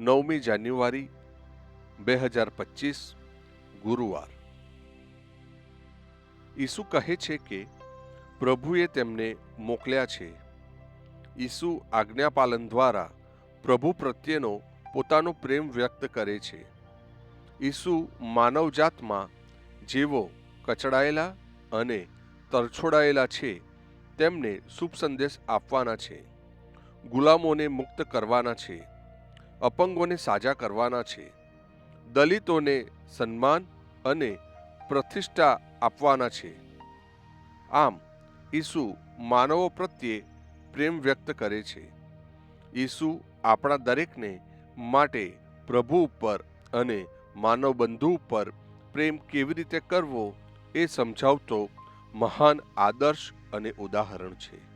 નવમી જાન્યુઆરી બે હજાર પચીસ, ગુરુવાર. ઈસુ કહે છે કે, પ્રભુએ તેમને મોકલ્યા છે. ઈસુ આજ્ઞાપાલન દ્વારા પ્રભુ પ્રત્યેનો પોતાનો પ્રેમ વ્યક્ત કરે છે. ઈસુ માનવજાતમાં જેવો કચડાયેલા અને તરછોડાયેલા છે, તેમને શુભ સંદેશ આપવાના છે. ગુલામોને મુક્ત કરવાના છે. અપંગોને સાજા કરવાના છે. દલિતોને સન્માન અને પ્રતિષ્ઠા આપવાના છે. આમ, ઈસુ માનવો પ્રત્યે પ્રેમ વ્યક્ત કરે છે. ઈસુ આપણા દરેકને માટે પ્રભુ ઉપર અને માનવ બંધુ ઉપર પ્રેમ કેવી રીતે કરવો એ સમજાવતો મહાન આદર્શ અને ઉદાહરણ છે.